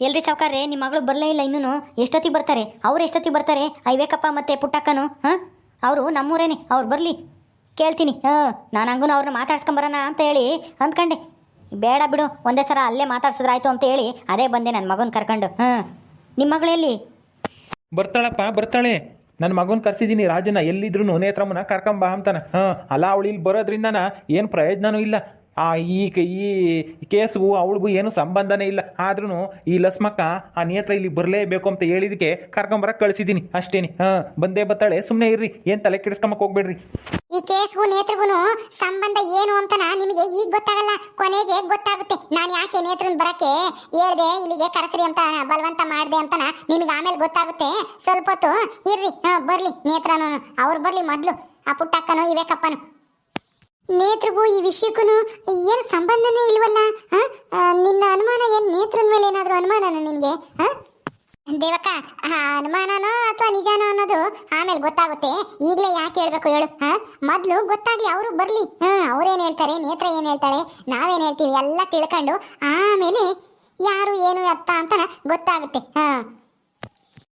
ಎಲ್ರಿ ಸಾವ್ಕಾರ್ರೆ ನಿಮ್ಮ ಮಗಳು ಬರಲೇ ಇಲ್ಲ ಇನ್ನೂ ಎಷ್ಟೊತ್ತಿಗೆ ಬರ್ತಾರೆ? ಅವ್ರು ಎಷ್ಟೊತ್ತಿಗೆ ಬರ್ತಾರೆ? ಐವೇಕಪ್ಪ ಮತ್ತೆ ಪುಟ್ಟಕ್ಕನು, ಹಾಂ? ಅವರು ನಮ್ಮೂರೇನೆ, ಅವ್ರು ಬರಲಿ. ಕೇಳ್ತೀನಿ. ಹಾಂ, ನಾನು ಹಂಗೂ ಅವ್ರನ್ನ ಮಾತಾಡ್ಸ್ಕೊಂಬರೋಣ ಅಂತ ಹೇಳಿ ಅಂದ್ಕಂಡೆ. ಬೇಡ ಬಿಡು, ಒಂದೇ ಸಲ ಅಲ್ಲೇ ಮಾತಾಡ್ಸಿದ್ರಾಯ್ತು ಅಂತ ಹೇಳಿ ಅದೇ ಬಂದೆ ನನ್ನ ಮಗನ ಕರ್ಕೊಂಡು. ಹಾಂ. ನಿಮ್ಮ ಮಗಳೆಲ್ಲಿ ಬರ್ತಾಳಪ್ಪ, ಬರ್ತಾಳೆ. ನನ್ನ ಮಗನ ಕರ್ಸಿದ್ದೀನಿ ರಾಜನ ಎಲ್ಲಿದ್ರು ನೇತ್ರಮ್ಮನ ಕರ್ಕೊಂಬ ಅಂತಾನೆ. ಹಾಂ, ಅಲ್ಲ ಅವಳು ಇಲ್ಲಿ ಬರೋದ್ರಿಂದನ ಏನು ಪ್ರಯೋಜನವೂ ಇಲ್ಲ. ಆ ಈ ಈ ಕೇಸ್ಗೂ ಅವಳಿಗೂ ಏನು ಸಂಬಂಧನೇ ಇಲ್ಲ. ಆದ್ರೂ ಈ ಲಸ್ಮಕ್ಕ ಆ ನೇತ್ರ ಇಲ್ಲಿ ಬರಲೇಬೇಕು ಅಂತ ಹೇಳಿದಕ್ಕೆ ಕರ್ಕೊಂಬರಕ್ಕೆ ಕಳಿಸಿದ್ದೀನಿ. ಅಷ್ಟೇನಿ. ಹಾಂ, ಬಂದೇ ಬತ್ತಾಳೆ ಸುಮ್ಮನೆ ಇರ್ರಿ. ಏನು ತಲೆ ಕೆಡಿಸ್ಕೊಂಬಕ್ಕೆ ಹೋಗ್ಬೇಡ್ರಿ. ಈ ಕೇಸ್ಗೂ ನೇತ್ರಗೂ ಸಂಬಂಧ ಏನು ಅಂತನ ನಿಮಗೆ ಈಗ ಗೊತ್ತಾಗಲ್ಲ. ಕೊನೆಗೆ ಗೊತ್ತಾಗುತ್ತೆ. ನಾನು ಯಾಕೆ ನೇತ್ರನ್ ಬರಕ್ಕೆ ಹೇಳ್ದೆ, ಇಲ್ಲಿಗೆ ಕರೆಸ್ರಿ ಅಂತ, ಬಲವಂತ ಮಾಡಿದೆ ಅಂತನ ನಿಮಗೆ ಆಮೇಲೆ ಗೊತ್ತಾಗುತ್ತೆ. ಸ್ವಲ್ಪ ಹೊತ್ತು ಇರ್ರಿ. ಹಾ, ಬರ್ಲಿ ನೇತ್ರನೂ ಅವ್ರು ಬರಲಿ ಮೊದ್ಲು. ಆ ಪುಟ್ಟಕ್ಕನು ಇವೇಕಪ್ಪನು. ನೇತ್ರಗೂ ಈ ವಿಷಯಕ್ಕೂ ಏನು ಸಂಬಂಧನೇ ಇಲ್ವಲ್ಲ ನಿನ್ನ ಅನುಮಾನ ಏನು ನೇತ್ರನ ಮೇಲೆ ಏನಾದರೂ ಅನುಮಾನನ ನಿನಗೆ ದೇವಕ್ಕ ಅನುಮಾನನೋ ಅಥವಾ ನಿಜಾನೋ ಅನ್ನೋದು ಆಮೇಲೆ ಗೊತ್ತಾಗುತ್ತೆ. ಈಗಲೇ ಯಾಕೆ ಹೇಳ್ಬೇಕು ಹೇಳು ಮೊದಲು ಗೊತ್ತಾಗ್ಲಿ ಅವರು ಬರಲಿ ಅವ್ರೇನ್ ಹೇಳ್ತಾರೆ, ನೇತ್ರ ಏನು ಹೇಳ್ತಾಳೆ, ನಾವೇನು ಹೇಳ್ತೀವಿ ಎಲ್ಲ ತಿಳ್ಕೊಂಡು ಆಮೇಲೆ ಯಾರು ಏನು ಅತ್ತ ಅಂತ ಗೊತ್ತಾಗುತ್ತೆ, ಹಾಂ?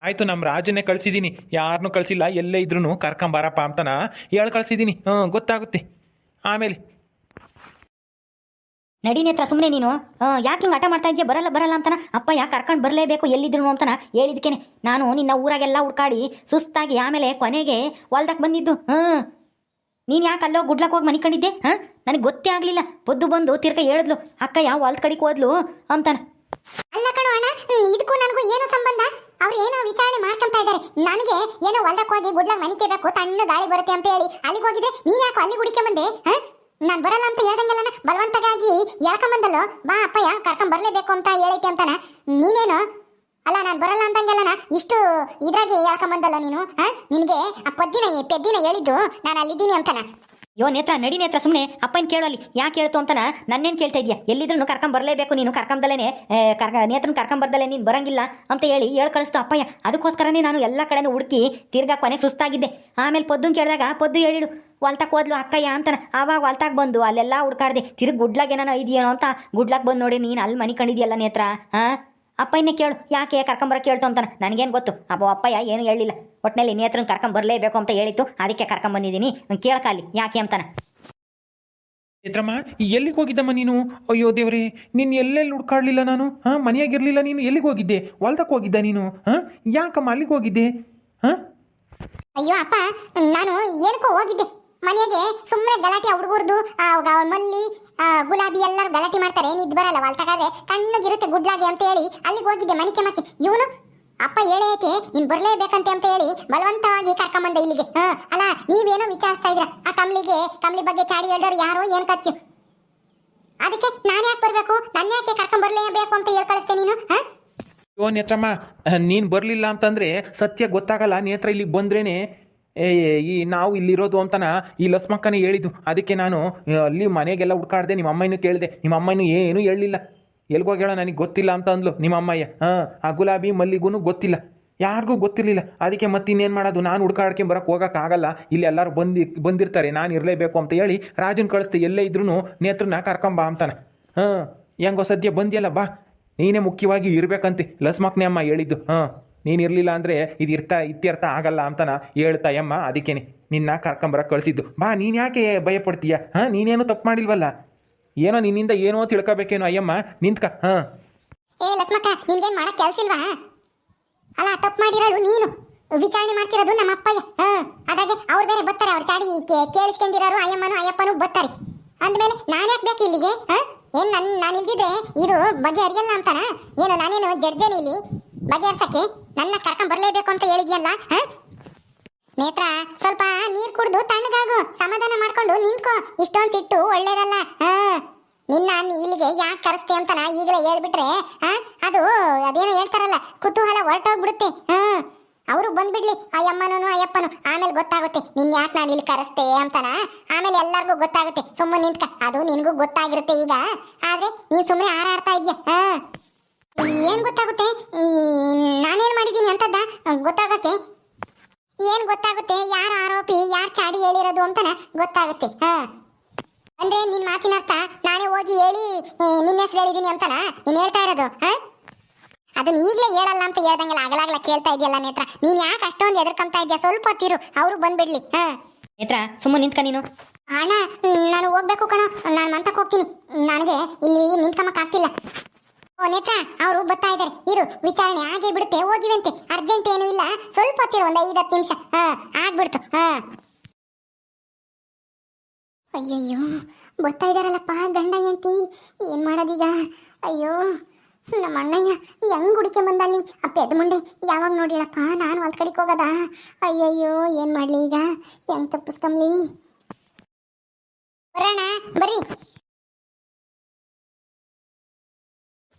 ಆಯಿತು ನಮ್ಮ ರಾಜನೇ ಕಳಿಸಿದ್ದೀನಿ ಯಾರನ್ನೂ ಕಳಿಸಿಲ್ಲ, ಎಲ್ಲೇ ಇದ್ರೂ ಕರ್ಕೊಂಬಾರಪ್ಪ ಅಂತನ ಹೇಳಿ ಕಳಿಸಿದ್ದೀನಿ ಹ್ಞೂ ಗೊತ್ತಾಗುತ್ತೆ. ಆಮೇಲೆ. ನಡಿ ನೇತ್ರ ಸುಮ್ಮನೆ ನೀನು. ಯಾಕೆ ಹಿಂಗೆ ಆಟ ಮಾಡ್ತಾ ಇದೆಯಾ? ಬರಲ್ಲ ಬರಲ್ಲ ಅಂತಾನ? ಅಪ್ಪ ಯಾಕೆ ಕರ್ಕೊಂಡು ಬರಲೇಬೇಕು? ಎಲ್ಲಿದ್ರು ಅಂತಾನ? ಹೇಳಿದ್ಕೇನೆ. ನಾನು ನಿನ್ನ ಊರಾಗೆಲ್ಲ ಹುಡ್ಕಾಡಿ ಸುಸ್ತಾಗಿ ಆಮೇಲೆ ಕೊನೆಗೆ ಹೊಲ್ದಕ್ಕೆ ಬಂದಿದ್ದು. ಹ್ಞೂ ನೀನು ಯಾಕೆ ಅಲ್ಲೋ ಗುಡ್ಲಕ್ಕೆ ಹೋಗಿ ಮನಿಕೊಂಡಿದ್ದೆ ಹಾಂ? ನನಗೆ ಗೊತ್ತೇ ಆಗಲಿಲ್ಲ. ಪೊದ್ದು ಬಂದು ತಿರ್ಗ ಹೇಳಿದ್ಲು ಅಕ್ಕ ಯಾವ ಹೊಲ್ದ ಕಡೆಗೆ ಹೋದ್ಲು? ಅಂತಾನ. ಅಲ್ಲ ಕಣೋ ಅಣ್ಣ ಇದಕ್ಕೂ ನನಗೂ ಏನು ಸಂಬಂಧ? ಅವ್ರು ಏನೋ ವಿಚಾರಣೆ ಮಾಡ್ಕೊಂತ ಇದ್ದಾರೆ. ನನಗೆ ಏನೋ ಹೊಲಕ್ಕೆ ಹೋಗಿ ಗುಡ್ಲಾಗ ಮನಿಕೆ ಬೇಕು ತಣ್ಣ ಗಾಳಿ ಬರುತ್ತೆ ಅಂತ ಹೇಳಿ. ಅಲ್ಲಿಗೆ ಹೋಗಿದ್ರೆ ನೀನ್ ಯಾಕೋ ಅಲ್ಲಿ ಹುಡುಕೆ ಬಂದೆ? ನಾನು ಬರಲ್ಲ ಅಂತ ಹೇಳ್ದಂಗೆಲ್ಲ ಬಲವಂತಗಾಗಿ ಯಾಕಂಬಂದಲ್ಲೋ ಬಾ ಅಪ್ಪಯ್ಯ, ಕರ್ಕೊಂಡ್ ಬರ್ಲೇಬೇಕು ಅಂತ ಹೇಳೈತೆ ಅಂತಾನ. ನೀನೇನು? ಅಲ್ಲ, ನಾನು ಬರಲ್ಲ ಅಂತಂಗೆಲ್ಲನ ಇಷ್ಟು ಇದ್ರಾಗೆ ಯಾಕಂಬಂದಲ್ಲ ನೀನು? ನಿನಗೆ ಆ ಪದ್ದಿನ, ಪೆದ್ದಿನ ಹೇಳಿದ್ದು? ನಾನು ಅಲ್ಲಿದ್ದೀನಿ ಅಂತಾನ. ಯೋ ನೇತ್ರ ನಡಿ ನೇತ್ರ ಸುಮ್ಮನೆ ಅಪ್ಪನ ಕೇಳಲ್ಲಿ ಯಾಕೆ ಹೇಳ್ತು ಅಂತನ ನನ್ನೇನು ಕೇಳ್ತಾ ಇದೆಯಾ? ಎಲ್ಲಿದ್ರು ಕರ್ಕೊಂಡ್ ಬರಲೇಬೇಕು ನೀನು, ಕರ್ಕೊಂಬದಲೇನೆ ಕರ್ಕ ನೇತ್ರನ ಕರ್ಕೊಂಬರ್ದಲ್ಲೇ ನೀನು ಬರಂಗಿಲ್ಲ ಅಂತ ಹೇಳಿ ಹೇಳಿ ಕಳಿಸ್ತು ಅಪ್ಪಯ್ಯ. ಅದಕ್ಕೋಸ್ಕರನೇ ನಾನು ಎಲ್ಲ ಕಡೆನೂ ಹುಡುಕಿ ತಿರ್ಗಾ ಕೊನೆ ಸುಸ್ತಾಗಿದ್ದೆ. ಆಮೇಲೆ ಪೊದ್ದು ಕೇಳಿದಾಗ, ಪೊದ್ದು ಹೇಳಿಡು ಹೊಲ್ತಕ್ಕೆ ಹೋದ್ಲು ಅಕ್ಕಯ್ಯ ಅಂತಾನ. ಆವಾಗ ಹೊಲ್ತಾಗ ಬಂದು ಅಲ್ಲೆಲ್ಲ ಹುಡ್ಕಾಡ್ದೆ, ತಿರ್ಗಿ ಗುಡ್ಲಾಗ ಏನಾನ ಇದೆಯೇನೋ ಅಂತ ಗುಡ್ಲಾಗ ಬಂದು ನೋಡಿ ನೀನು ಅಲ್ಲಿ ಮನೆ ಕಂಡಿದ್ಯಲ್ಲ ನೇತ್ರ ಹಾಂ ಅಪ್ಪಯ್ಯನೇ ಕೇಳು ಯಾಕೆ ಕರ್ಕೊಂಬರ ಕೇಳ್ತು ಅಂತಾನೆ? ನನಗೇನು ಗೊತ್ತು? ಅಪ್ಪ ಅಪ್ಪಯ್ಯ ಏನು ಹೇಳಿಲ್ಲ. ಒಟ್ಟಿನಲ್ಲಿ ನೀ ಹತ್ರ ಕರ್ಕೊಂಬರಲೇಬೇಕು ಅಂತ ಹೇಳಿತ್ತು. ಅದಕ್ಕೆ ಕರ್ಕೊಂಬಂದಿದ್ದೀನಿ ಕೇಳಕಾಲಿ ಯಾಕೆ ಅಂತಾನೆ? ಚಿತ್ರಮ್ಮ ಎಲ್ಲಿಗೆ ಹೋಗಿದ್ದಮ್ಮ ನೀನು? ಅಯ್ಯೋ ದೇವ್ರಿ ನೀನು ಎಲ್ಲೆಲ್ಲಿ ಹುಡ್ಕಾಡ್ಲಿಲ್ಲ ನಾನು? ಹಾಂ ಮನೆಯಾಗಿರಲಿಲ್ಲ ನೀನು? ಎಲ್ಲಿಗೆ ಹೋಗಿದ್ದೆ? ಹೊಲ್ದಕ್ಕೆ ಹೋಗಿದ್ದೆ ನೀನು? ಹಾಂ ಯಾಕಮ್ಮ ಅಲ್ಲಿಗೆ ಹೋಗಿದ್ದೆ? ಹಾಂ? ಅಯ್ಯೋ ಅಪ್ಪ ನಾನು ಏನಕ್ಕೋ ಹೋಗಿದ್ದೆ. ಮನೆಗೆ ಸುಮ್ಮನೆ ಗಲಾಟೆ ಹುಡುಗರ್ದು ಮಲ್ಲಿ ಗುಲಾಬಿ ಎಲ್ಲರೂ ಗಲಾಟೆ ಮಾಡ್ತಾರೆ. ಏನಿದ್ ಬರಲ್ಲ ಒಳ್ತಗಾದ್ರೆ ಕಣ್ಣಗಿರುತ್ತೆ ಗುಡ್ಲಾಗಿ ಅಂತ ಹೇಳಿ ಅಲ್ಲಿಗೆ ಹೋಗಿದ್ದೆ ಮನಿಕೆ ಮಕ್ಕಿ. ಇವನು, ಅಪ್ಪ ಹೇಳೈತೆ ನೀನ್ ಬರ್ಲೇಬೇಕಂತೆ ಅಂತ ಹೇಳಿ ಬಲವಂತವಾಗಿ ಕರ್ಕೊಂಬಂದೆ ಇಲ್ಲಿಗೆ. ಹಾ, ಅಲ್ಲ, ನೀವೇನೋ ವಿಚಾರಿಸ್ತಾ ಇದ್ರ ಆ ಕಮ್ಲಿಗೆ, ಕಮ್ಲಿ ಬಗ್ಗೆ ಚಾಡಿ ಹೇಳ್ದವ್ರು ಯಾರೋ ಏನ್ ಕಚ್ಚು? ಅದಕ್ಕೆ ನಾನು ಯಾಕೆ ಬರಬೇಕು? ನಾನು ಯಾಕೆ ಕರ್ಕೊಂಡ್ ಬರ್ಲೇಬೇಕು ಅಂತ ಹೇಳಿ ಕಳಿಸ್ತೆ ನೀನು? ಹಾ? ಓ ನೇತ್ರಮ್ಮ ನೀನು ಬರಲಿಲ್ಲ ಅಂತಂದರೆ ಸತ್ಯ ಗೊತ್ತಾಗಲ್ಲ. ನೇತ್ರ ಇಲ್ಲಿಗೆ ಬಂದ್ರೇನೆ ಏ ಈ ನಾವು ಇಲ್ಲಿರೋದು ಅಂತನ ಈ ಲಸ್ಮಕ್ಕನೇ ಹೇಳಿದ್ದು. ಅದಕ್ಕೆ ನಾನು ಅಲ್ಲಿ ಮನೆಗೆಲ್ಲ ಹುಡ್ಕಾಡ್ದೆ, ನಿಮ್ಮ ಅಮ್ಮನೂ ಕೇಳಿದೆ, ನಿಮ್ಮ ಅಮ್ಮನೂ ಏನೂ ಹೇಳಲಿಲ್ಲ. ಹೇಳೋ ನನಗೆ ಗೊತ್ತಿಲ್ಲ ಅಂತ ಅಂದ್ಲು ನಿಮ್ಮ ಅಮ್ಮಯ್ಯ. ಹಾಂ, ಆ ಗುಲಾಬಿ ಮಲ್ಲಿಗೂ ಗೊತ್ತಿಲ್ಲ. ಯಾರಿಗೂ ಗೊತ್ತಿರಲಿಲ್ಲ. ಅದಕ್ಕೆ ಮತ್ತಿನ್ನೇನು ಮಾಡೋದು? ನಾನು ಹುಡ್ಕಾಡ್ಕೊಂಡು ಬರೋಕ್ಕೆ ಹೋಗೋಕ್ಕಾಗಲ್ಲ ಇಲ್ಲಿ ಎಲ್ಲರೂ ಬಂದು, ಬಂದಿರ್ತಾರೆ. ನಾನು ಇರಲೇಬೇಕು ಅಂತ ಹೇಳಿ ರಾಜನ್ ಕಳಿಸ್ತೆ ಎಲ್ಲೇ ಇದ್ರೂ ನೇತ್ರನ ಕರ್ಕೊಂಬಾ ಅಂತಾನೆ. ಹಾಂ, ಹೆಂಗೋ ಸದ್ಯ ಬಂದಿಯಲ್ಲ ಬಾ. ನೀನೇ ಮುಖ್ಯವಾಗಿ ಇರಬೇಕಂತೆ. ಲಸ್ಮಕ್ನೇ ಅಮ್ಮ ಹೇಳಿದ್ದು. ಹಾಂ. ನೀನು ಇರಲಿಲ್ಲ ಅಂದರೆ ಇದು ಇರ್ತಾ, ಇತ್ಯರ್ಥ ಆಗಲ್ಲ ಅಂತನ ಹೇಳ್ತಾ ಅಮ್ಮ ಅದಕ್ಕೇನೆ. ನಿನ್ನ ಕರ್ಕೊಂಬರಕ್ಕೆ ಕಳಿಸಿದ್ದು. ಬಾ, ನೀನು ಯಾಕೆ ಭಯಪಡ್ತೀಯ? ಹಾಂ, ನೀನೇನು ತಪ್ಪು ಮಾಡಿಲ್ವಲ್ಲ? ಏನೋ ನಿನ್ನಿಂದ ಏನೋ ತಿಳ್ಕೊಬೇಕೇನೋ, ಅಯ್ಯಮ್ಮ. ನಿಂತ್ಕ, ಹಾಂ. ಏ, ಲಕ್ಷ್ಮಕ್ಕ, ನಿನ್ಗೇನ್ ಅಲ್ಲ, ತಪ್ಪು ಮಾಡಿರೋಳು ನೀನು. ವಿಚಾರಣೆ ಮಾಡ್ತಿರೋದು ನಮ್ಮ ಅಪ್ಪಯ್ಯ. ಹಾ, ಅದಾಗೆ ಅವ್ರು ಬೇರೆ ಬರ್ತಾರೆ, ಅವ್ರ ಚಾಡಿ ಕೇಳಿಸ್ಕೊಂಡಿರೋರು ಅಯ್ಯಮ್ಮನು, ಅಯ್ಯಪ್ಪನು ಬರ್ತಾರೆ. ಅಂದಮೇಲೆ ನಾನು ಯಾಕೆ ಬೇಕು ಇಲ್ಲಿಗೆ? ಹಾಂ, ಏನ್ ನನ್, ನಾನು ಇಲ್ದಿದ್ರೆ ಇದು ಬಗೆಹರಿಯಲ್ಲ ಅಂತಾನ? ಏನೋ, ನಾನೇನು ಜಡ್ಜೇನೆ ಇಲ್ಲಿ? ಬಗೆಹರ್ಸಕ್ಕೆ ನನ್ನ ಕರ್ಕೊಂಡ್ ಬರ್ಲೇಬೇಕು ಅಂತ ಹೇಳಿದ್ಯಲ್ಲ ನೇತ್ರ, ಸ್ವಲ್ಪ ನೀರ್ ಕುಡ್ದು ತಣ್ಣಗಾಗು. ಸಮಾಧಾನ ಮಾಡ್ಕೊಂಡು ನಿಂತ್ಕೋ. ಇಷ್ಟೊಂದ್ ಸಿಟ್ಟು ಒಳ್ಳೇದಲ್ಲ ನಿನ್ನ ಇಲ್ಲಿಗೆ ಯಾಕೆ ಕರೆಸ್ತೆ ಅಂತ ನಾ ಈಗಲೇ ಹೇಳ್ಬಿಟ್ರೆ, ಹಾ? ಅದು, ಅದೇನೋ ಹೇಳ್ತಾರಲ್ಲ, ಕುತೂಹಲ ಹೊರಟೋಗ್ಬಿಡುತ್ತೆ ಹ್ಮ್ ಅವರು ಬಂದ್ಬಿಡ್ಲಿ ಆ ಅಯ್ಯಪ್ಪನು, ಆಮೇಲೆ ಗೊತ್ತಾಗುತ್ತೆ, ನಿನ್ ಯಾಕೆ ನಾನು ಇಲ್ಲಿ ಕರೆಸ್ತೆ ಅಂತನ? ಆಮೇಲೆ ಎಲ್ಲರಿಗೂ ಗೊತ್ತಾಗುತ್ತೆ ಸುಮ್ಮನೆ ನಿಂತ್ಕ. ಅದು ನಿನಗೂ ಗೊತ್ತಾಗಿರುತ್ತೆ ಈಗ. ಆದ್ರೆ ನೀನ್ ಸುಮ್ಮನೆ ಹಾರಾಡ್ತಾ ಇದ್ಯಾ, ಹಾ? ಏನ್ ಗೊತ್ತಾಗುತ್ತೆ? ನಾನೇನ್ ಮಾಡಿದೀನಿ ಅಂತದ್ದ? ಗೊತ್ತಾಗಕ್ಕೆ ಏನ್ ಗೊತ್ತಾಗುತ್ತೆ? ಯಾರ ಆರೋಪಿ ಯಾರ್ ಚಾಡಿ ಹೇಳಿರೋದು ಅಂತನ ಗೊತ್ತಾಗುತ್ತೆ. ಹಾ. ಅಂದ್ರೆ ನಿನ್ ಮಾತಿನ ಅರ್ಥ ನಾನೇ ಹೋಗಿ ಹೇಳಿ ನಿನ್ನ ಹೆಸರು ಹೇಳಿದೀನಿ ಅಂತನ ನೀನ್ ಹೇಳ್ತಾ ಇರೋದು ಹಾ? ಅದನ್ನ ಈಗಲೇ ಹೇಳಲ್ಲ ಅಂತ ಹೇಳ್ದಂಗೆಲ್ಲ ಆಗಲಾಗಲ ಕೇಳ್ತಾ ಇದೆಯಲ್ಲ ನೇತ್ರ? ನೀನ್ ಯಾಕೆ ಅಷ್ಟೊಂದು ಎದುರ್ಕೊಂತ ಇದೆಯಾ? ಸ್ವಲ್ಪ ಹೊತ್ತಿರು ಅವರು ಬಂದ್ಬಿಡ್ಲಿ ಹ? ನೇತ್ರ ಸುಮ್ಮನೆ ನಿಂತ್ಕ ನೀನು. ಅಣ್ಣ ನಾನು ಹೋಗ್ಬೇಕು ಕಣ. ನಾನು ಮಂತಕ್ಕೆ ಹೋಗ್ತೀನಿ. ನನಗೆ ಇಲ್ಲಿ ನಿಂತ್ಕೊಂಬಕ್ ಆಗ್ತಿಲ್ಲ. ನೇತ್ರ, ಅವರು ಬರ್ತಾ ಇದ್ದಾರೆ ಇರು, ವಿಚಾರಣೆ ಆಗೇ ಬಿಡುತ್ತೆ. ಹೋಗಿವಂತೆ. ಅರ್ಜೆಂಟ್ ಏನು ಇಲ್ಲ. ಸ್ವಲ್ಪ ಹೊತ್ತಿರು ಒಂದು ಐದು ಹತ್ತು ನಿಮಿಷ. ಹಾ, ಆಗ್ಬಿಡ್ತು. ಹಾ. ಅಯ್ಯಯ್ಯೋ, ಬರ್ತಾ ಇದಾರಲ್ಲಪ್ಪ, ಗಂಡ ಎಂತಿ ಏನ್ ಮಾಡೋದೀಗ? ಅಯ್ಯೋ, ನಮ್ಮ ಅಣ್ಣಯ್ಯ ಹೆಂಗ್ ಹುಡುಕೆ ಬಂದಲ್ಲಿ ಆ ಪೆದ್ ಮುಂಡೆ ಯಾವಾಗ ನೋಡಿಳಪ್ಪ ನಾನು ಒಂದ್ ಕಡೆಗೆ ಹೋಗದ? ಅಯ್ಯಯ್ಯೋ, ಏನ್ ಮಾಡ್ಲಿ ಈಗ? ಹೆಂಗ್ ತಪ್ಪಿಸ್ಕೊಂಬ್ಲಿ? ಬರೋಣ, ಬರ್ರಿ.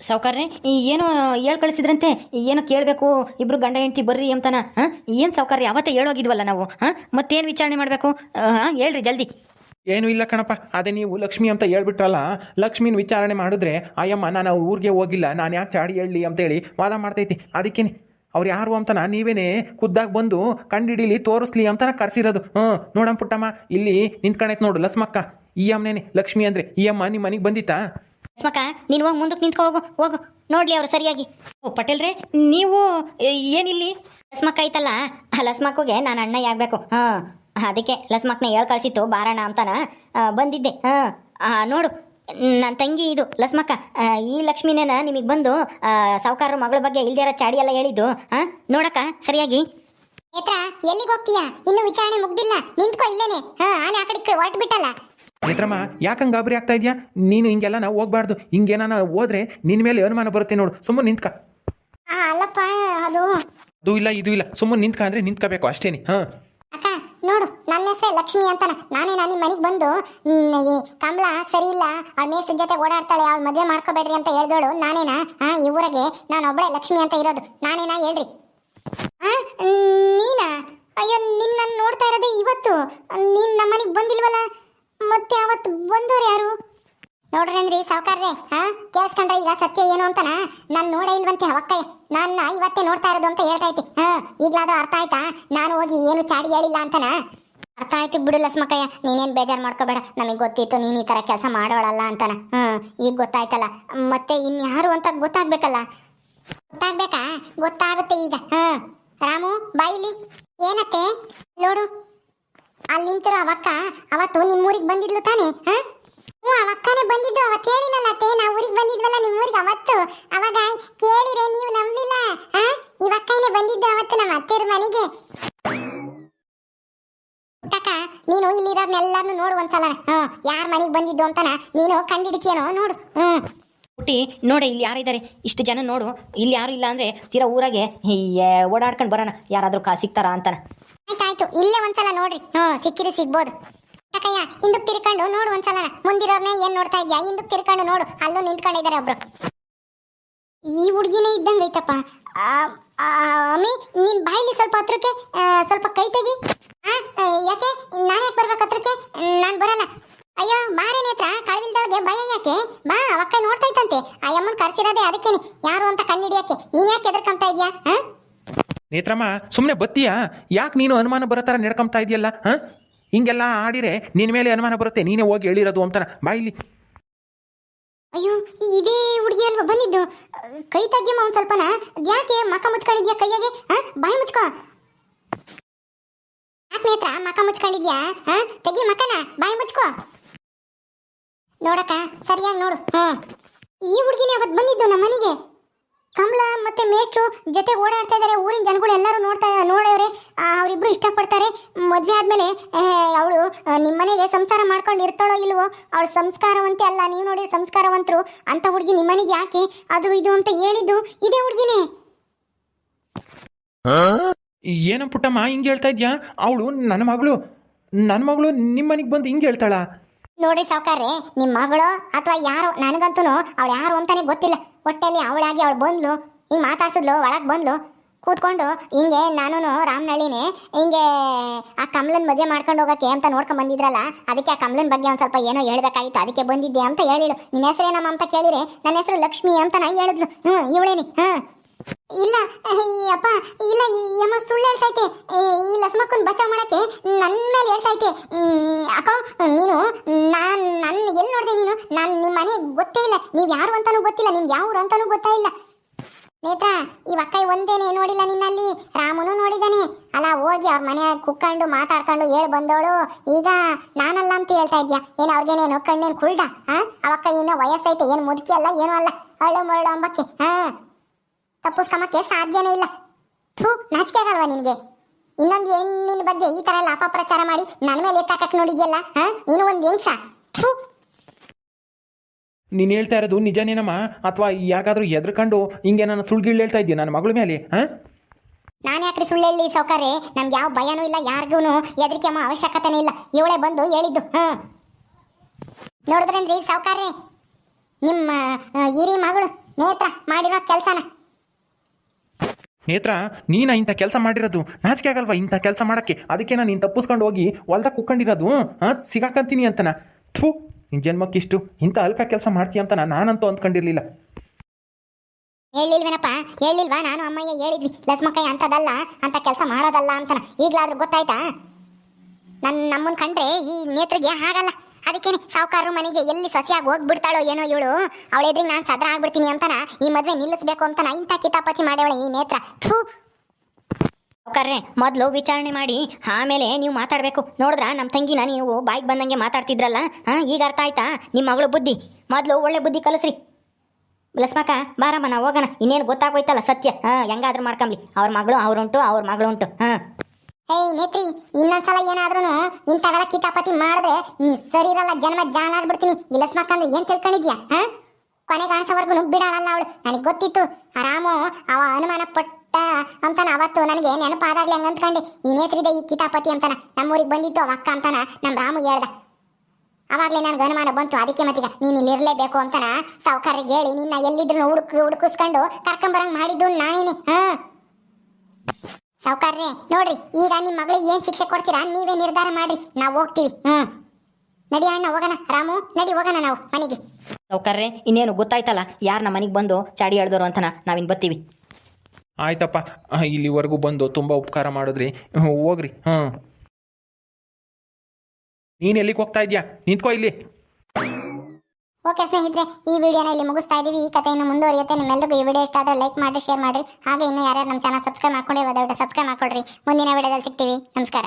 ಸಾವುಕಾರ್ರೆ, ಈ ಏನು ಹೇಳ್ ಕಳಿಸಿದ್ರಂತೆ ಏನು ಕೇಳಬೇಕು, ಇಬ್ರು ಗಂಡ ಹೆಂಡತಿ ಬರ್ರಿ ಅಂತಾನ, ಹಾಂ? ಏನು ಸಾವುಕಾರ್ರಿ ಅವತ್ತೇ ಹೇಳೋಗಿದ್ವಲ್ಲ ನಾವು, ಹಾಂ? ಮತ್ತೇನು ವಿಚಾರಣೆ ಮಾಡಬೇಕು? ಹಾಂ, ಹೇಳ್ರಿ ಜಲ್ದಿ. ಏನು ಇಲ್ಲ ಕಣಪ್ಪ ಅದೇ ನೀವು ಲಕ್ಷ್ಮಿ ಅಂತ ಹೇಳ್ಬಿಟ್ರಲ್ಲ, ಲಕ್ಷ್ಮಿನ ವಿಚಾರಣೆ ಮಾಡಿದ್ರೆ, ಅಯ್ಯಮ್ಮ, ನಾನು ಊರಿಗೆ ಹೋಗಿಲ್ಲ, ನಾನು ಯಾಕೆ ಚಾಡಿ ಹೇಳಲಿ ಅಂತೇಳಿ ವಾದ ಮಾಡ್ತೈತಿ. ಅದಕ್ಕೇನೆ, ಅವ್ರು ಯಾರು ಅಂತನ, ನೀವೇನೇ ಖುದ್ದಾಗಿ ಬಂದು ಕಂಡಿಡೀಲಿ ತೋರಿಸ್ಲಿ ಅಂತನ ಕರ್ಸಿರೋದು. ಹ್ಞೂ ನೋಡಮ್ಮ ಪುಟ್ಟಮ್ಮ, ಇಲ್ಲಿ ನಿಂತ್ಕೊಂಡೈತೆ ನೋಡು ಲಸ್ಮಕ್ಕ, ಈ ಅಮ್ಮನೇನೆ, ಲಕ್ಷ್ಮಿ ಅಂದರೆ, ಈ ಅಮ್ಮ ನಿಮ್ಮ ಮನೆಗೆ ಬಂದಿತ್ತಾ? ಸ್ಮಕ, ನೀನು ಹೋಗಿ ಮುಂದಕ್ಕೆ ನಿಂತ್ಕೊ, ಹೋಗು ಹೋಗು. ನೋಡ್ಲಿ ಅವರು ಸರಿಯಾಗಿ. ಓ ಪಟೇಲ್ರೆ ನೀವು ಏನಿಲ್ಲಿ? ಲಸ್ಮಕ್ಕ ಐತಲ್ಲ? ಆ ಲಸ್ಮಕ್ಕಿಗೆ ನಾನು ಅಣ್ಣ ಆಗಬೇಕು. ಹಾಂ, ಅದಕ್ಕೆ ಲಸ್ಮಕ್ನ ಹೇಳ್ ಕಳಿಸಿತ್ತು, ಬಾರಣ ಅಂತನ. ಬಂದಿದ್ದೆ. ಹಾಂ ನೋಡು ನನ್ನ ತಂಗಿ ಇದು ಲಸ್ಮಕ್ಕ ಈ ಲಕ್ಷ್ಮೀನೇನ ನಿಮಗೆ ಬಂದು ಸಾವುಕಾರ ಮಗಳ ಬಗ್ಗೆ ಇಲ್ದೇ ಇರೋ ಚಾಡಿ ಎಲ್ಲ ಹೇಳಿದ್ದು. ಹಾಂ, ನೋಡಕ್ಕ, ಸರಿಯಾಗಿ. ಎಲ್ಲಿಗೆ ಹೋಗ್ತೀಯಾ? ಇನ್ನು ವಿಚಾರಣೆ ಮುಗ್ದಿಲ್ಲ. ನಿಂತ್ಕೊ ಇಲ್ಲೇನೆ. ಹಾಂ, ಆನೆ ಆ ಕಡೆ ಹೊರಟು ಬಿಟ್ಟಲ್ಲ. ಮಿತ್ರಮ್ಮ ಯಾಕಂಗೆ ಗಾಬರಿ ಆಗ್ತಾ ಇದೆಯಾ? ನೀನು ಹಿಂಗೆಲ್ಲ ನಾವು ಹೋಗ್ಬಾರ್ದು. ಹಿಂಗೇನಾನ ಹೋದ್ರೆ ನಿನ್ನ ಮೇಲೆ ಅನುಮಾನ ಬರುತ್ತೆ ನೋಡು. ಸುಮ್ಮನೆ ನಿಂತ್ಕ. ಆ ಅಲ್ಲಪ್ಪ ಅದು. ಅದು ಇಲ್ಲ ಇದು ಇಲ್ಲ. ಸುಮ್ಮನೆ ನಿಂತ್ಕ ಅಂದ್ರೆ ನಿಂತ್ಕೋಬೇಕು ಅಷ್ಟೇನಿ ಹಾಂ. ಅಕ್ಕ ನೋಡು ನನ್ನ ಹೆಸರು ಲಕ್ಷ್ಮಿ ಅಂತಾನೆ. ನಾನೇ ನಾನು ನಿಮ್ಮ ಮನೆಗೆ ಬಂದು ಕಮಲ ಸರಿ ಇಲ್ಲ ಅವಳ ಮೇಷ್ಟ್ರ ಜೊತೆ ಓಡಾಡ್ತಾಳೆ ಅವ್ಳು ಮದುವೆ ಮಾಡ್ಕೋಬೇಡ್ರಿ ಅಂತ ಹೇಳ್ದೋಳು ನಾನೇನಾ? ಹಾ ಈ ಊರಿಗೆ ನಾನು ಒಬ್ಬಳೆ ಲಕ್ಷ್ಮಿ ಅಂತ ಇರೋದು. ನಾನೇನಾ ಹೇಳ್ರಿ? ಆ ನೀನಾ? ಅಯ್ಯೋ ನಿನ್ನ ನೋಡ್ತಾ ಇರೋದೇ ಇವತ್ತು. ನೀನ್ ನಮ್ಮ ಮನೆಗೆ ಬಂದಿಲ್ವಲ್ಲ? ಮತ್ತೆ ಅವತ್ತು ಬಂದವ್ರು ಯಾರು? ನೋಡ್ರಿ ಅಂದ್ರಿ, ಸಾವುಕಾರ್ರೆ, ಹಾ? ಕೇಳಿಸ್ಕೊಂಡ್ರೆ ಈಗ ಸತ್ಯ ಏನು ಅಂತನ? ನಾನು ನೋಡೇ ಇಲ್ವಂತೆ ಅವಕ್ಕಯ್ಯ ನನ್ನ ಇವತ್ತೇ ನೋಡ್ತಾ ಇರೋದು ಅಂತ ಹೇಳ್ತಾ ಐತಿ ಹಾ, ಈಗ್ಲಾದ್ರೂ ಅರ್ಥ ಆಯ್ತಾ? ನಾನು ಹೋಗಿ ಏನು ಚಾಡಿ ಹೇಳಿಲ್ಲ ಅಂತನ? ಅರ್ಥ ಆಯ್ತು ಬಿಡು ಲಸ್ಮಕ್ಕಯ್ಯ, ನೀನೇನ್ ಬೇಜಾರು ಮಾಡ್ಕೋಬೇಡ. ನಮಗೆ ಗೊತ್ತಿತ್ತು ನೀನು ಈ ತರ ಕೆಲಸ ಮಾಡೋಳಲ್ಲ ಅಂತನ. ಹ್ಮ್ ಈಗ ಗೊತ್ತಾಯ್ತಲ್ಲ. ಮತ್ತೆ ಇನ್ಯಾರು ಅಂತ ಗೊತ್ತಾಗ್ಬೇಕಲ್ಲ? ಗೊತ್ತಾಗ್ಬೇಕಾ? ಗೊತ್ತಾಗುತ್ತೆ ಈಗ. ಹಾ. ರಾಮು ಬಾಯಿಲಿ ಏನತ್ತೆ? ನೋಡು. ಅಲ್ಲಿ ನಿಂತಿರೋ ಅವಕ್ಕ, ಅವತ್ತು ನಿಮ್ಮೂರಿಗೆ ಬಂದಿದ್ಲು ತಾನೆ, ಹಾ? ಹ್ಞೂ, ಅವಕ್ಕನೇ ಬಂದಿದ್ದು, ಅವತ್ತು ಹೇಳಿನಲ್ಲ ಅತ್ತೆ, ನಾವು ಊರಿಗೆ ಬಂದಿದ್ವಲ್ಲ ನಿಮ್ಮ ಊರಿಗೆ ಅವತ್ತು. ಅವಾಗ ಕೇಳಿರೆ ನೀವು ನಂಬಲಿಲ್ಲ, ಹಾ? ಇವಕ್ಕನೇ ಬಂದಿದ್ದು ಅವತ್ತು ನಮ್ಮ ಅತ್ತೆಯರ ಮನೆಗೆ. ಟಕ ನೀನು ಇಲ್ಲಿರೋರ್ನೆಲ್ಲಾರನು ನೋಡು ಒಂದ್ಸಲ. ಹ್ಞೂ, ಯಾರ ಮನೆಗೆ ಬಂದಿದ್ದು ಅಂತನ ನೀನು ಕಂಡಿಡ್ತೀಯನೋ ನೋಡು. ಹ್ಞೂ. ಹುಟ್ಟಿ, ನೋಡಿ, ಇಲ್ಲಿ ಯಾರಿದ್ದಾರೆ ಇಷ್ಟು ಜನ ನೋಡು, ಇಲ್ಲಿ ಯಾರು ಇಲ್ಲ ಅಂದರೆ ತೀರಾ ಊರಾಗೆ ಓಡಾಡ್ಕೊಂಡು ಬರೋಣ. ಯಾರಾದರೂ ಕಾ ಸಿಗ್ತಾರಾ ಅಂತಾನೆ. ಆಯ್ತಾಯ್ತು, ಇಲ್ಲೇ ಒಂದ್ಸಲ ನೋಡ್ರಿ. ಹ್ಞೂ ಸಿಕ್ಕಿರಿ ಸಿಗ್ಬೋದು. ಟಕಯ್ಯ ಹಿಂದಕ್ಕೆ ತಿರ್ಕೊಂಡು ನೋಡು ಒಂದ್ಸಲ. ಮುಂದಿರೋರ್ನೇ ಏನ್ ನೋಡ್ತಾ ಇದ್ಯಾ? ಹಿಂದಕ್ಕೆ ತಿರ್ಕೊಂಡು ನೋಡು. ಅಲ್ಲೂ ನಿಂತ್ಕೊಂಡಿದ್ದಾರೆ ಒಬ್ರು. ಈ ಹುಡುಗಿನೇ ಇದ್ದಂಗೆ ಐತಪ್ಪ. ಅಮ್ಮಿ ನಿನ್ ಬಾಯಿಲಿ ಸ್ವಲ್ಪ ಹತ್ರಕ್ಕೆ ಸ್ವಲ್ಪ ಕೈ ತೆಗಿ. ಯಾಕೆ? ನಾನು ಯಾಕೆ ಬರ್ಬೇಕು ಹತ್ರಕ್ಕೆ? ನಾನು ಬರಲ್ಲ. ಅಯ್ಯೋ, ಬಾರೆ ನೇತ್ರ, ಕಳವಿಲ್ದೊಳಗೆ ಭಯ ಯಾಕೆ? ಬಾ, ಅವಕ್ಕ ನೋಡ್ತಾ ಇತ್ತಂತೆ ಆ ಅಮ್ಮನ ಕರ್ಸಿರೋದೇ ಅದಕ್ಕೇನೆ. ಯಾರು ಅಂತ ಕಣ್ಣಿಡಿಯಕ್ಕೆ ನೀನ್ ಯಾಕೆ ಎದ್ರಕಂತ ಇದ್ಯಾ? ಹಾ? ನೇತ್ರಮ್ಮ ಸುಮ್ಮನೆ ಬತ್ತೀಯಾ? ಯಾಕೆ ನೀನು ಅನುಮಾನ ಬರೋ ಥರ ನಡ್ಕೊಂತಾ ಇದೆಯಲ್ಲ, ಹಾಂ? ಹಿಂಗೆಲ್ಲ ಆಡಿರೆ ನಿನ್ನ ಮೇಲೆ ಅನುಮಾನ ಬರುತ್ತೆ, ನೀನೇ ಹೋಗಿ ಹೇಳಿರೋದು ಅಂತಾನ ಇಲ್ಲಿ. ಅಯ್ಯೋ ಇದೇ ಹುಡುಗಿ ಅಲ್ವಾ ಬಂದಿದ್ದು? ಕೈ ತಗ್ಗಿಮ್ಮ ಒಂದು ಸ್ವಲ್ಪನ. ಯಾಕೆ? ಮಕ ಮುಚ್ಕೊಂಡಿದ್ಯಾ ಕೈಯಾಗೆ? ಹಾಂ? ಬಾಯಿ ಮುಚ್ಕೋ. ಯಾಕೆ ನೇತ್ರ, ಮಕ ಮುಚ್ಕೊಂಡಿದ್ಯಾ? ಹಾಂ? ತೆಗಿ ಮಕನ, ಬಾಯಿ ಮುಚ್ಕೋ. ನೋಡಕ್ಕ, ಸರಿಯಾಗಿ ನೋಡು. ಹ್ಞೂ ಈ ಹುಡುಗಿನೇ ಅವತ್ತು ಬಂದಿದ್ದು ನಮ್ಮ ಮನೆಗೆ ಕಮಲ ಮತ್ತೆ ಮೇಷ್ಟ್ರು ಜೊತೆ ಓಡಾಡ್ತಾ ಇದ್ದಾರೆ ಊರಿನ ಜನಗಳು ಎಲ್ಲರೂ ನೋಡ್ತಾ ನೋಡವ್ರೆ ಅವರಿಬ್ರು ಇಷ್ಟಪಡ್ತಾರೆ. ಮದುವೆ ಆದ್ಮೇಲೆ ಅವಳು ನಿಮ್ಮ ಮನೆಗೆ ಸಂಸಾರ ಮಾಡ್ಕೊಂಡು ಇರ್ತಾಳೋ ಇಲ್ವೋ ಅವಳು ಸಂಸ್ಕಾರವಂತೆ ಅಲ್ಲ. ನೀವು ನೋಡಿ ಸಂಸ್ಕಾರವಂತರು ಅಂತ ಹುಡುಗಿ ನಿಮ್ಮ ಮನೆಗೆ ಯಾಕೆ ಅದು ಇದು ಅಂತ ಹೇಳಿದ್ದು ಇದೇ ಹುಡುಗಿನೇ. ಏನೋ ಪುಟ್ಟಮ್ಮ ಹಿಂಗೆ ಹೇಳ್ತಾ ಇದ್ಯಾ? ಅವಳು ನನ್ನ ಮಗಳು ನನ್ನ ಮಗಳು ನಿಮ್ಮ ಮನೆಗೆ ಬಂದು ಹಿಂಗೆ ಹೇಳ್ತಾಳ? ನೋಡಿ ಸಾವುಕಾರ್ರೆ ನಿಮ್ಮ ಮಗಳು ಅಥವಾ ಯಾರು ನನಗಂತೂ ಅವಳು ಯಾರು ಅಂತಾನೆ ಗೊತ್ತಿಲ್ಲ. ಹೊಟ್ಟೆಯಲ್ಲಿ ಅವಳಾಗಿ ಅವಳು ಬಂದ್ಲು, ಹಿಂಗೆ ಮಾತಾಡ್ಸಿದ್ಲು, ಒಳಗೆ ಬಂದ್ಲು. ಕೂತ್ಕೊಂಡು ಹಿಂಗೆ ನಾನು ರಾಮನಳ್ಳಿನೇ, ಹಿಂಗೆ ಆ ಕಮಲನ್ ಮದುವೆ ಮಾಡ್ಕೊಂಡು ಹೋಗಕ್ಕೆ ಅಂತ ನೋಡ್ಕೊಂಡು ಬಂದಿದ್ರಲ್ಲ, ಅದಕ್ಕೆ ಆ ಕಮಲನ್ ಬಗ್ಗೆ ಒಂದು ಸ್ವಲ್ಪ ಏನೋ ಹೇಳ್ಬೇಕಾಗಿತ್ತು, ಅದಕ್ಕೆ ಬಂದಿದ್ದೆ ಅಂತ ಹೇಳಿಳು. ನಿನ್ನ ಹೆಸರೇನಮ್ಮ ಅಂತ ಕೇಳಿರಿ, ನನ್ನ ಹೆಸರು ಲಕ್ಷ್ಮಿ ಅಂತ ನಾನು ಹೇಳಿದ್ಲು. ಹ್ಞೂ ಇವಳೇನಿ ಹಾಂ ಇಲ್ಲ ಅಪ್ಪ, ಇಲ್ಲ ಯಮ್ಮ ಸುಳ್ಳು ಹೇಳ್ತೈತೆ ಈ- ಈ ಲಸ್ಮಕ್ಕನ್ ಬಚಾವ್ ಮಾಡಕ್ಕೆ ನನ್ನ ಮೇಲೆ ಹೇಳ್ತೈತೆ ಹ್ಮ್, ಅಕ್ಕ ನೀನು ನಾನ್ ನನ್ನ ಎಲ್ಲಿ ನೋಡಿದೆ ನೀನು ನಾನು ನಿಮ್ಮ ಮನೆ ಗೊತ್ತೇ ಇಲ್ಲ. ನೀವು ಯಾರು ಅಂತಾನೂ ಗೊತ್ತಿಲ್ಲ. ನಿಮ್ಗೆ ಯಾವ ಅಂತಾನೂ ಗೊತ್ತಾ ಇಲ್ಲ. ನೇತ್ರ ಈ ಅಕ್ಕ ಒಂದೇನೆ ನೋಡಿಲ್ಲ ನಿನ್ನಲ್ಲಿ. ರಾಮನು ನೋಡಿದಾನೆ ಅಲ್ಲ, ಹೋಗಿ ಅವ್ರ ಮನೆ ಕುಕ್ಕೊಂಡು, ಮಾತಾಡ್ಕೊಂಡು ಹೇಳ್ ಬಂದವಳು ಈಗ ನಾನಲ್ಲ ಅಂತ ಹೇಳ್ತಾ ಇದ್ಯಾ? ಏನ್ ಅವ್ರಿಗೇನೇನು ಕಣ್ಣೇನು ಕುಲ್ಡ ಹಾ ಅವಕ್ಕ ಇನ್ನೂ ವಯಸ್ಸೈತೆ. ಏನು ಮುದುಕಿ ಅಲ್ಲ, ಏನೂ ಅಲ್ಲ. ಅಳ್ಳು ಮರಳು ಅಂಬಕ್ಕೆ. ಹಾ ತಪ್ಪಿಸ್ಕೊಂಬಕ್ಕೆ ಸಾಧ್ಯನೇ ಇಲ್ಲ. ಥೂ, ನಾಚಿಕೆ ಆಗಲ್ವಾ ನಿನಗೆ? ಇನ್ನೊಂದು ಹೆಣ್ಣಿನ ಬಗ್ಗೆ ಈ ತರ ಎಲ್ಲ ಅಪಪ್ರಚಾರ ಮಾಡಿ ನನ್ನ ಮೇಲೆ ಎತ್ತಾಕಕ್ ನೋಡಿದ್ಯಲ್ಲ ಹಾ ನೀನು ಒಂದು ಹೆಂಗ್ಸ? ಥೂ ನೀನು ಹೇಳ್ತಾ ಇರೋದು ನಿಜನೇನಮ್ಮ ಅಥವಾ ಯಾರಿಗಾದ್ರೂ ಎದ್ರಕಂಡು ಹಿಂಗೆ ನಾನು ಸುಳ್ಗಿಳ್ ಹೇಳ್ತಾ ಇದ್ದೀನಿ ನನ್ನ ಮಗಳ ಮೇಲೆ ಹಾಂ? ನಾನು ಯಾಕ್ರಿ ಸುಳ್ಳು ಹೇಳಿ ಸೌಕರ್ಯ? ನಮ್ಗೆ ಯಾವ ಭಯನೂ ಇಲ್ಲ ಯಾರಿಗೂ ಹೆದರಿಕೆ ಅಮ್ಮ ಅವಶ್ಯಕತೆನೇ ಇಲ್ಲ. ಇವಳೆ ಬಂದು ಹೇಳಿದ್ದು ಹಾಂ? ನೋಡಿದ್ರೇನ್ರಿ ಸೌಕರ್ಯ? ನಿಮ್ಮ ಹಿರಿ ಮಗಳು ನೇತ್ರ ಮಾಡಿರೋ ಕೆಲಸನ. ನೇತ್ರ ನೀನ ಇಂಥ ಕೆಲಸ ಮಾಡಿರೋದು? ನಾಚಿಕೆ ಆಗಲ್ವಾ ಇಂಥ ಕೆಲಸ ಮಾಡೋಕ್ಕೆ? ಅದಕ್ಕೆ ನಾನು ನೀನು ತಪ್ಪಿಸ್ಕೊಂಡು ಹೋಗಿ ಹೊಲ್ದಾಗ ಕುಕ್ಕೊಂಡಿರೋದು ಹಾಂ? ಸಿಗಾಕಂತೀನಿ ಅಂತನ. ಥೂ. ನಿನ್ನ ಜನ್ಮಕ್ಕಿಷ್ಟು ಇಂಥ ಅಲ್ಕ ಕೆಲಸ ಮಾಡ್ತೀಯ ಅಂತ ನಾನಂತೂ ಅಂದ್ಕೊಂಡಿರ್ಲಿಲ್ಲ. ಹೇಳಿಲ್ವೇನಪ್ಪ ಹೇಳಿಲ್ವಾ ನಾನು ಅಮ್ಮಯ್ಯ ಹೇಳಿದ್ವಿ ಲಸ್ಮಕ್ಕಯ್ಯ ಅಂತದಲ್ಲ ಅಂತ ಕೆಲಸ ಮಾಡೋದಲ್ಲ ಅಂತನ. ಈಗಲಾದ್ರೂ ಗೊತ್ತಾಯ್ತಾ? ನನ್ನ ನಮ್ಮನ್ ಕಂಡ್ರೆ ಈ ನೇತ್ರಿಗೆ ಹಾಗಲ್ಲ. ಅದಕ್ಕೇನೆ ಸಾವುಕಾರರು ಮನೆಗೆ ಎಲ್ಲಿ ಸಸಿಯಾಗಿ ಹೋಗ್ಬಿಡ್ತಾಳೋ ಏನೋ ಇವಳು. ಅವಳೆದ್ರಿಗೆ ನಾನು ಸದ್ರ ಆಗ್ಬಿಡ್ತೀನಿ ಅಂತನ, ಈ ಮದುವೆ ನಿಲ್ಲಿಸ್ಬೇಕು ಅಂತನ ಇಂಥ ಕಿತಾಪತಿ ಮಾಡ್ಯವಳೆ ಈ ನೇತ್ರ. ಥೂ! ಕರ್ರೆ, ಮೊದಲು ವಿಚಾರಣೆ ಮಾಡಿ, ಆಮೇಲೆ ನೀವು ಮಾತಾಡಬೇಕು. ನೋಡಿದ್ರ ನಮ್ಮ ತಂಗಿನ ನೀವು ಬಾಯಿಗೆ ಬಂದಂಗೆ ಮಾತಾಡ್ತಿದ್ರಲ್ಲ? ಹಾಂ, ಈಗ ಅರ್ಥ ಆಯ್ತಾ? ನಿಮ್ಮ ಮಗಳು ಬುದ್ಧಿ. ಮೊದಲು ಒಳ್ಳೆ ಬುದ್ಧಿ ಕಲಿಸ್ರಿ. ಲಸ್ಮಕ ಬಾರಮ್ಮ, ನಾವು ಹೋಗೋಣ. ಇನ್ನೇನು ಗೊತ್ತಾಗೋಯ್ತಲ್ಲ ಸತ್ಯ. ಹಾಂ, ಹೆಂಗಾದ್ರೂ ಮಾಡ್ಕೊಂಬ್ಲಿ. ಅವ್ರ ಮಗಳು ಅವ್ರುಂಟು ಅವ್ರ ಮಗಳು ಉಂಟು. ಹಾಂ. ಏಯ್ ನೇತ್ರಿ, ಇನ್ನೊಂದ್ಸಲ ಏನಾದ್ರೂ ಇಂಥವೆಲ್ಲ ಕಿತಾಪತಿ ಮಾಡಿದ್ರೆ ಸರಿ ಇರಲ್ಲ, ಜನ್ಮ ಜಾಲಾಡ್ಬಿಡ್ತೀನಿ ಈ ಲಸ್ಮಕ್ಕಂದ್ರೆ ಏನು ತಿಳ್ಕೊಂಡಿದ್ಯಾ, ಹಾಂ? ಕೊನೆ ಅನ್ಸೋವರೆಗೂ ಬಿಡಾಳಲ್ಲ ಅವಳು. ನನಗೆ ಗೊತ್ತಿತ್ತು. ಆರಾಮು, ಅವ ಅನುಮಾನ ಪಟ್ಟ ಅಂತಾನ ಅವತ್ತು ನನಗೆ ನೆನಪಾದಾಗ್ಲಿ ಹಂಗ ಅಂದ್ಕೊಂಡೆ. ಈ ನೇತ್ರಿದೆ, ಈ ಕಿತಾಪತಿ ಅಂತಾನ. ನಮ್ಮೂರಿಗೆ ಬಂದಿತ್ತು ಅವ ಅಕ್ಕ ಅಂತಾನ ನಮ್ಮ ರಾಮು ಹೇಳ್ದ. ಅವಾಗ್ಲೇ ನನಗೆ ಅನುಮಾನ ಬಂತು, ಅದಕ್ಕೆ ಮತ್ತೀಗ ನೀನು ಇಲ್ಲಿ ಇರಲೇಬೇಕು ಅಂತಾನ ಸಾವುಕಾರಿಗೆ ಹೇಳಿ, ನಿನ್ನ ಎಲ್ಲಿದ್ರು ಹುಡುಕ್, ಹುಡುಕಿಸ್ಕೊಂಡು ಕರ್ಕೊಂಬರಂಗ್ ಮಾಡಿದ್ದು ನಾನೇನೆ, ಹಾ. ಸಾವುಕಾರ್ರೆ, ನೋಡ್ರಿ, ಈಗ ನಿಮ್ಮ ಮಗಳಿಗೆ ಏನು ಶಿಕ್ಷೆ ಕೊಡ್ತೀರಾ, ನೀವೇ ನಿರ್ಧಾರ ಮಾಡ್ರಿ, ನಾವು ಹೋಗ್ತೀವಿ ಹ್ಞೂ ನಡಿ ಅಣ್ಣ, ಹೋಗೋಣ, ರಾಮು, ನಡಿ ಹೋಗೋಣ ನಾವು ಮನೆಗೆ. ಸೌಕರ್ಯ ಇನ್ನೇನು ಗೊತ್ತಾಯ್ತಲ್ಲ ಯಾರು ನಮ್ಮ ಮನೆಗೆ ಬಂದು ಚಾಡಿ ಎಳ್ದೋರು ಅಂತನ, ನಾವಿನ್ ಬರ್ತೀವಿ ಆಯ್ತಪ್ಪ ಇಲ್ಲಿವರೆಗೂ ಬಂದು ತುಂಬ ಉಪಕಾರ ಮಾಡಿದ್ರಿ. ಹೋಗ್ರಿ ಹಾಂ ನೀನು ಎಲ್ಲಿಗೆ ಹೋಗ್ತಾ ಇದೀಯಾ? ನಿಂತ್ಕೋ ಇಲ್ಲಿ. ಓಕೆ ಸ್ನೇಹಿತರೆ, ಈ ವಿಡಿಯೋನ ಇಲ್ಲಿ ಮುಗಿಸ್ತಾ ಇದೀವಿ. ಈ ಕಥೆಯನ್ನು ಮುಂದುವರಿಯುತ್ತೆ. ನಿಮ್ಮೆಲ್ಲರಿಗೂ ಈ ವಿಡಿಯೋ ಇಷ್ಟ ಆದರೆ ಲೈಕ್ ಮಾಡಿ ಶೇರ್ ಮಾಡಿರಿ. ಹಾಗೆ ಇನ್ನು ಯಾರ್ಯಾರು ನಮ್ಮ ಚಾನಲ್ ಸಬ್ಸ್ಕ್ರೈಬ್ ದಯವಿಟ್ಟು ಸಬ್ಸ್ಕ್ರೈಬ್ ಮಾಡ್ಕೊಳ್ರಿ. ಮುಂದಿನ ವಿಡಿಯೋದಲ್ಲಿ ಸಿಗ್ತೀವಿ. ನಮಸ್ಕಾರ.